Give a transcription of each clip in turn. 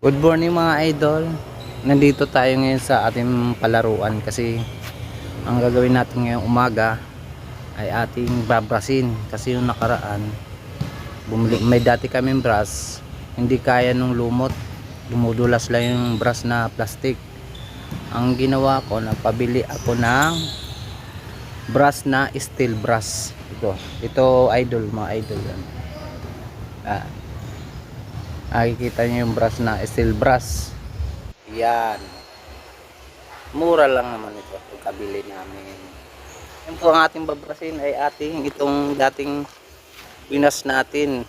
Good morning mga idol. Nandito tayo ngayon sa ating palaruan kasi ang gagawin natin ngayong umaga ay ating babrasin. Kasi yung nakaraan may dati kaming brush hindi kaya nung lumot. Dumudulas lang yung brush na plastic. Ang ginawa ko nagpabili ako ng brush na steel brush. Ito ito idol mga idol. Ah, nakikita nyo yung brush na steel brush. Yan. Mura lang naman ito pagkabili namin. Yung po ang ating babrasin ay ating itong dating pinas natin.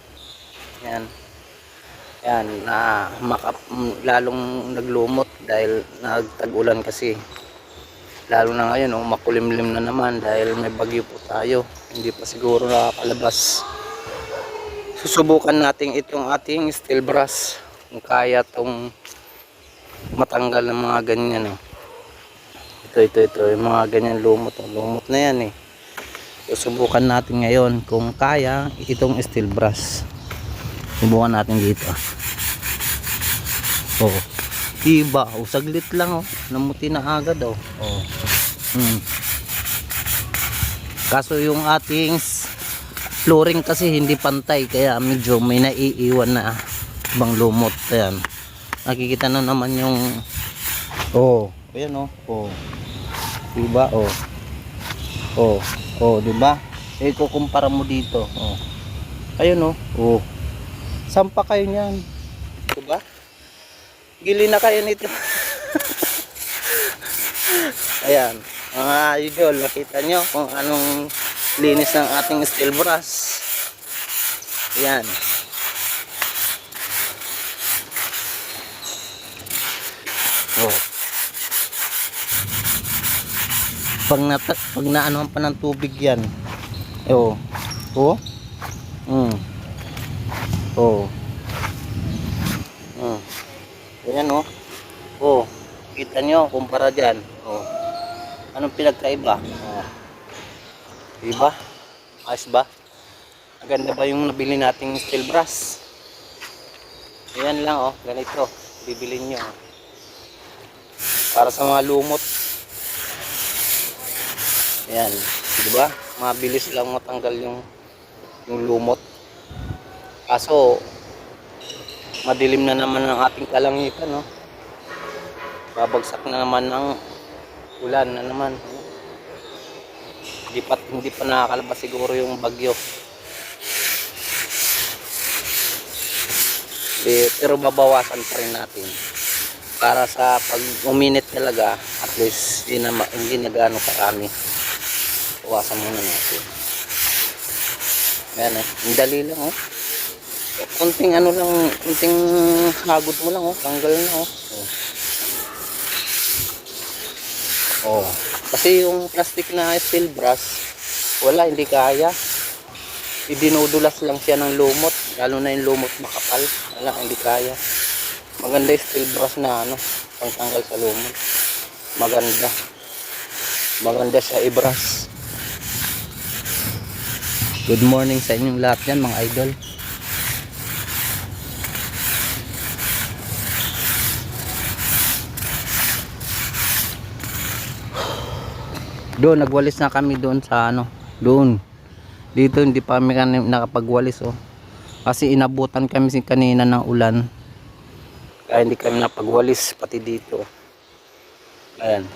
Yan. Yan na makap, lalong naglumot dahil nagtag-ulan kasi. Lalo na ngayon oh, makulimlim na naman dahil may bagyo po tayo. Hindi pa siguro nakakalabas susubukan natin itong ating steel brush. Kung kaya tong matanggal ng mga ganyan oh. ito ito ito. Yung mga ganyan lumot oh. lumot na yan eh. Susubukan natin ngayon kung kaya itong steel brush. Subukan natin dito. Oh. Diba oh. Saglit lang oh. Namuti na agad oh. Oh. Hmm. kaso yung ating flooring kasi hindi pantay kaya medyo may naiiwan na ibang lumot. Ayan. Nakikita na naman yung oh ayan oh oh. Diba oh. Oh oh diba? Eh kukumpara mo dito oh. Ayun oh. Oh. Sampa kayo niyan. Diba? Gili na kayo nito. Ayan. Mga idol nakita nyo kung anong linis ng ating steel brush ayan oh pag na pag naanohan pa ng tubig yan oh oh mm. oh mm. Ayan oh. Oh, kita nyo kumpara dyan. Oh. Anong pinagkaiba? Oh. Diba? Ayos ba? Maganda ba yung nabili nating steel brush? Ayan lang oh, ganito. Bibilin nyo. Para sa mga lumot. Ayan. Diba? Mabilis lang matanggal yung yung lumot. Kaso, madilim na naman ang ating kalangitan no babagsak na naman ang ulan na naman hindi pa, hindi pa nakakalabas siguro yung bagyo. Di, pero babawasan pa rin natin. Para sa pag uminit talaga at least hindi na, hindi na gaano karami. Bawasan muna natin. Yan eh ang dali lang oh. Kunting ano lang, kunting hagod mo lang oh, tanggal na oh. Oh. Kasi yung plastic na steel brush, wala, hindi kaya. Idinudulas lang siya ng lumot, lalo na yung lumot makapal. Wala, hindi kaya. Maganda yung steel brush na ano, pangtanggal sa lumot. Maganda. Maganda siya i-brush. Good morning sa inyong lahat yan mga idol. Doon nagwalis na kami doon sa ano doon. Dito hindi pa kami nakapagwalis oh. Kasi inabutan kami kanina ng ulan. Kaya hindi kami napagwalis pati dito. Ayan.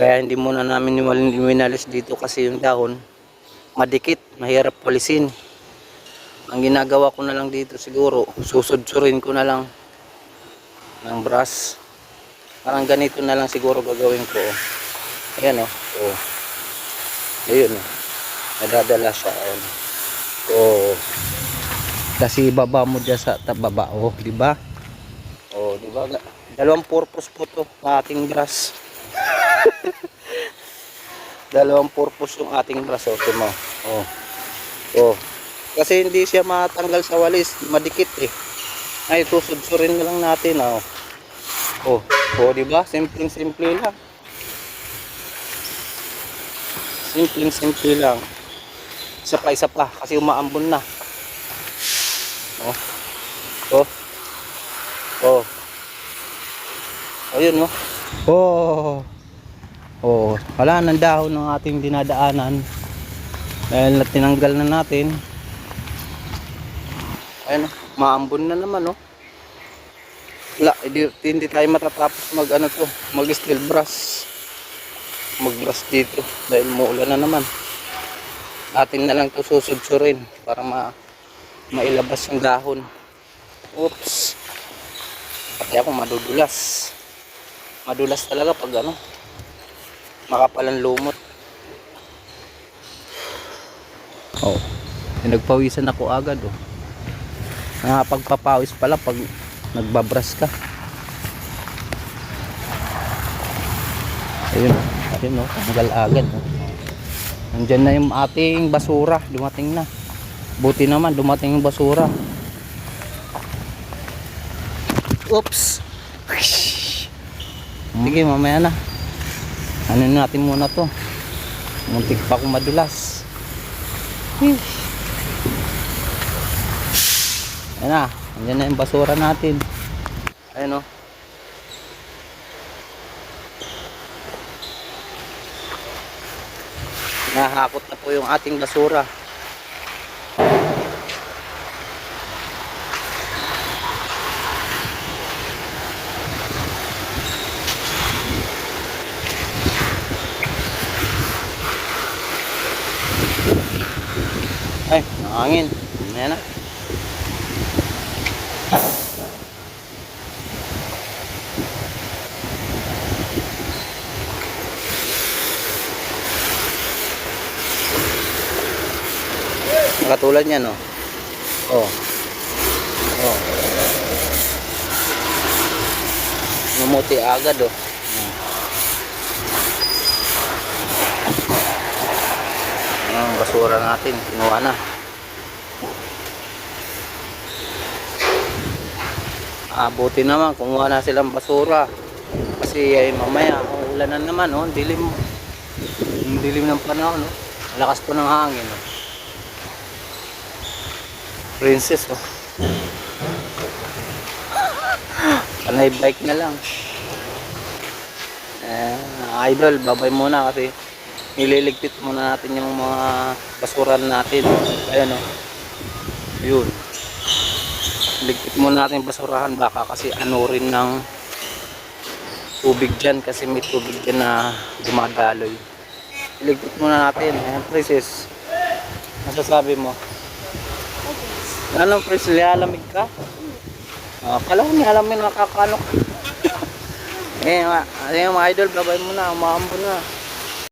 Kaya hindi muna namin winalis dito kasi yung dahon madikit mahirap walisin. Ang ginagawa ko na lang dito siguro susudsurin ko na lang ng brush parang ganito na lang siguro gagawin ko oh. Ayan oh. Oh. Ayun oh. Nadadala siya. Ayan. Oh. Kasi baba mo dyan sa tababa. Oh, di ba? Oh, di ba? Dalawang purpose po to ng ating brush. Dalawang purpose yung ating brush. Oh, mo. Oh. Oh. Kasi hindi siya matanggal sa walis. Madikit eh. Ay, susudsurin na lang natin. Oh. Oh, oh di ba? Simpleng simple lang. Simpleng simple lang. Isa pa, isa pa. Kasi umaambon na. Oh. Oh. Oh. Ayun, no? Oh. Oh, wala nang dahon ng ating dinadaanan. Dahil na tinanggal na natin. Ayun, oh, maambon na naman, oh. Wala, hindi, hindi tayo matatapos mag ano to, mag steel brush. Mag brush dito dahil muulan na naman. Atin na lang to susudsurin para ma mailabas yung dahon. Oops. Pati ako madudulas. Madulas talaga pag ano, makapalan lumot. Oh, nagpawisan ako agad oh. Nakapagpapawis pala pag nagbabras ka. Ayun, ayun oh, tanggal agad oh. Nandyan na yung ating basura, dumating na. Buti naman dumating yung basura. Oops. Sige, mamaya na. Ano natin muna to. Muntik pa akong madulas. Ayan na. Ayan na yung basura natin. Ayan o. Nahakot na po yung ating basura. Ay, nakangin. Ayan na. Katulad niyan, oh. Oh. Oh. Numuti agad, oh. Ang basura natin, kinuha na. Ah, buti naman, kumuha na silang basura. Kasi ay mamaya, ulan na naman, oh. Dilim. Ang dilim ng panahon, oh. Lakas po ng hangin, oh. Princess, oh. Panay bike na lang. Eh, idol, babay muna kasi nililigpit muna natin yung mga basura natin. Ayan, oh. Yun. Ligpit muna natin yung basurahan baka kasi ano rin ng tubig dyan kasi may tubig dyan na dumadaloy. Iligpit muna natin. Ayan, princess. Masasabi mo? Ano, Pres, nilalamig ka? Oh, kala ko nilalamig nakakano ka. eh, ma, eh, mga idol, babay mo na, umaambo na.